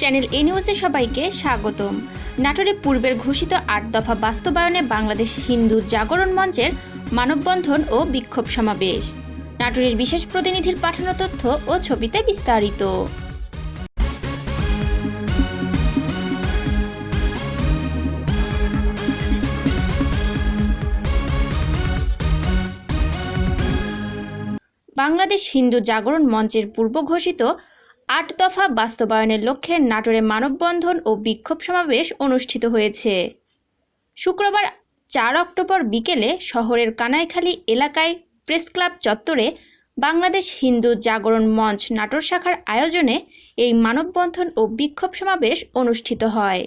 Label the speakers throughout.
Speaker 1: Channel এ নিউজে সবাইকে স্বাগতম। নাটোরে পূর্বের ঘোষিত আট দফা বাস্তবায়নে বাংলাদেশ হিন্দু জাগরণ মঞ্চের মানববন্ধন ও বিক্ষোভ সমাবেশ। নাটোরের বিশেষ প্রতিনিধির পাঠানো তথ্য ও ছবিতে বিস্তারিত। বাংলাদেশ হিন্দু জাগরণ মঞ্চের পূর্ব ঘোষিত আট দফা বাস্তবায়নের লক্ষ্যে নাটোরে মানববন্ধন ও বিক্ষোভ সমাবেশ অনুষ্ঠিত হয়েছে। শুক্রবার চার অক্টোবর বিকেলে শহরের কানাইখালী এলাকায় প্রেস ক্লাব চত্বরে বাংলাদেশ হিন্দু জাগরণ মঞ্চ নাটোর শাখার আয়োজনে এই মানববন্ধন ও বিক্ষোভ সমাবেশ অনুষ্ঠিত হয়।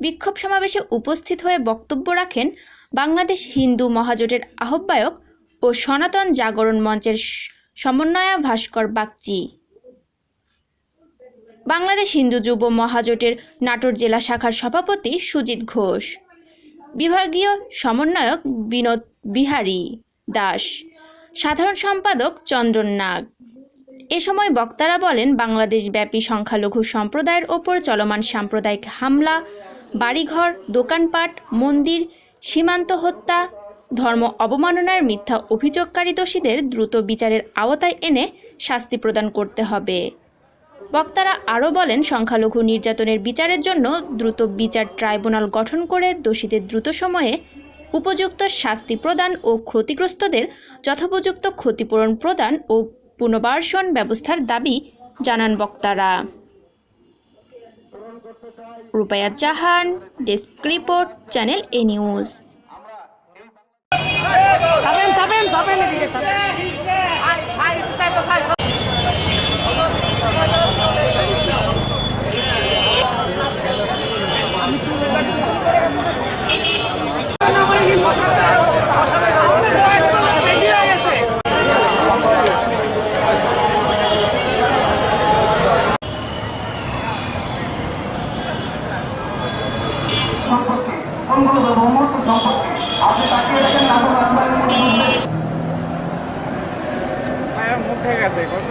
Speaker 1: বিক্ষোভ সমাবেশে উপস্থিত হয়ে বক্তব্য রাখেন বাংলাদেশ হিন্দু মহাজোটের আহ্বায়ক ও সনাতন জাগরণ মঞ্চের সমন্বয়া ভাস্কর বাগচি। বাংলাদেশ হিন্দু যুব মহাজোটের নাটোর জেলা শাখার সভাপতি সুজিত ঘোষ। বিভাগীয় সমন্বয়ক বিনোদ বিহারী দাস। সাধারণ সম্পাদক চন্দ্রন নাগ। এ সময় বক্তারা বলেন, বাংলাদেশব্যাপী সংখ্যালঘু সম্প্রদায়ের ওপর চলমান সাম্প্রদায়িক হামলা, বাড়িঘর, দোকানপাট, মন্দির, সীমান্ত হত্যা ধর্ম অবমাননার মিথ্যা অভিযোগকারী দোষীদের দ্রুত বিচারের আওতায় এনে শাস্তি প্রদান করতে হবে। বক্তারা আরও বলেন, সংখ্যালঘু নির্যাতনের বিচারের জন্য দ্রুত বিচার ট্রাইব্যুনাল গঠন করে দোষীদের দ্রুত সময়ে উপযুক্ত শাস্তি প্রদান ও ক্ষতিগ্রস্তদের যথোপযুক্ত ক্ষতিপূরণ প্রদান ও পুনর্বাসন ব্যবস্থার দাবি জানান বক্তারা। Rupaya Jahan, desk report, channel A news.
Speaker 2: Saben, saben, saben এদিকে
Speaker 3: সম্পর্কে কোনগুলো ব্রহ্মত্ব সম্পর্কে। আপনি তাকিয়ে দেখেন নাটক রাজবাড়ির মধ্যে
Speaker 2: মুখ গেছে কত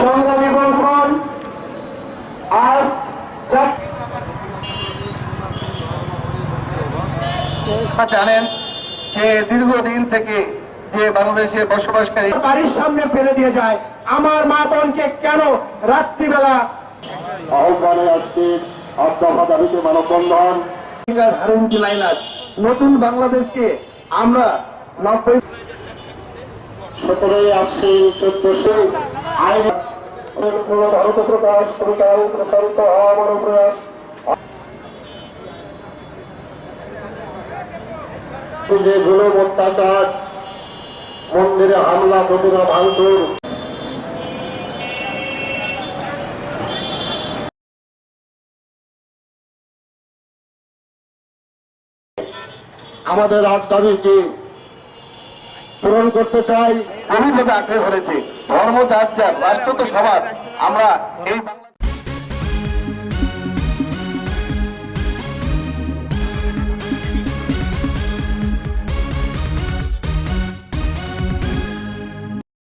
Speaker 3: সংগ্রামী বন্ধন আজ জানেন যে দীর্ঘদিন থেকে যে বাংলাদেশে বসবাসকারী
Speaker 4: বাড়ির সামনে ফেলে দিয়ে যায়। আমার মা বোনকে কেন রাত্রিবেলা
Speaker 3: আহ্বানে আজকে আত্মফা দাবিতে মানববন্ধন হারুন লাইনাস নতুন বাংলাদেশকে আমরা নব্বই সতেরোই আশ্বিন চোদ্দশো আইন ভারত প্রকাশ কবিতায় প্রসারিত হওয়ার প্রয়াস। যে জুলুম অত্যাচার, মন্দিরে হামলা প্রতিভা ভাঙচুর। আমাদের আট দাবিকে পূরণ করতে চাই। বিভিন্নভাবে আগ্রহ ধরেছে, ধর্ম যার যার রাষ্ট্র তো সবার। আমরা এই